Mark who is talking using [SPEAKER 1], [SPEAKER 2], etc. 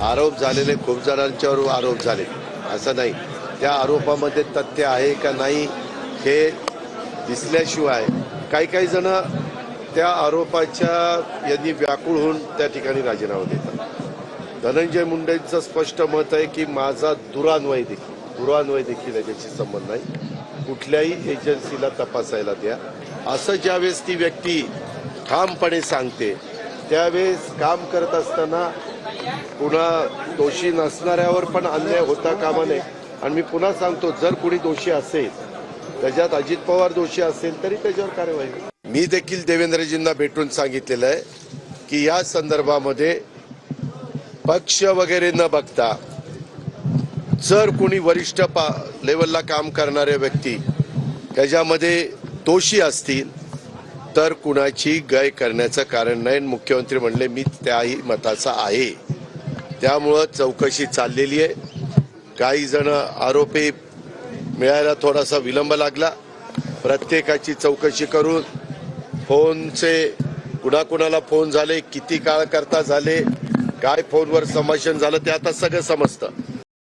[SPEAKER 1] आरोप झालेले खूप जणांच्यावर आरोप झाले. असं नाही. त्या आरोपामध्ये तथ्य आहे का नाही हे दिसल्याशिवाय काही काही जण त्या आरोपाच्या यांनी व्याकुळ होऊन त्या ठिकाणी राजीनामा देतात. धनंजय मुंडेंचं स्पष्ट मत आहे की माझा दुरान्वय देखील दुरान्वय देखील याच्याशी संबंध नाही. कुठल्याही एजन्सीला तपासायला द्या. असं ज्यावेळेस ती व्यक्ती ठामपणे सांगते त्यावेळेस काम करत असताना पुन्हा दोषी नसणाऱ्यावर पण अन्याय होता कामा नये. आणि मी पुन्हा सांगतो जर कुणी दोषी असेल त्याच्यात अजित पवार दोषी असेल तरी त्याच्यावर कार्यवाही मी देखील देवेंद्रजींना भेटून सांगितलेलं आहे की या संदर्भामध्ये पक्ष वगैरे न बघता जर कोणी वरिष्ठ पा लेवलला काम करणारे व्यक्ती त्याच्यामध्ये दोषी असतील तर कुणाची गय करण्याचं कारण नाही. आणि मुख्यमंत्री म्हणले मी त्याही मताचा आहे. त्यामुळं चौकशी चाललेली आहे. काही जण आरोपी मिळायला थोडासा विलंब लागला. प्रत्येकाची चौकशी करून फोनचे कुणाकुणाला फोन झाले किती काळ करता झाले काय फोनवर संभाषण झालं ते आता सगळं समजतं.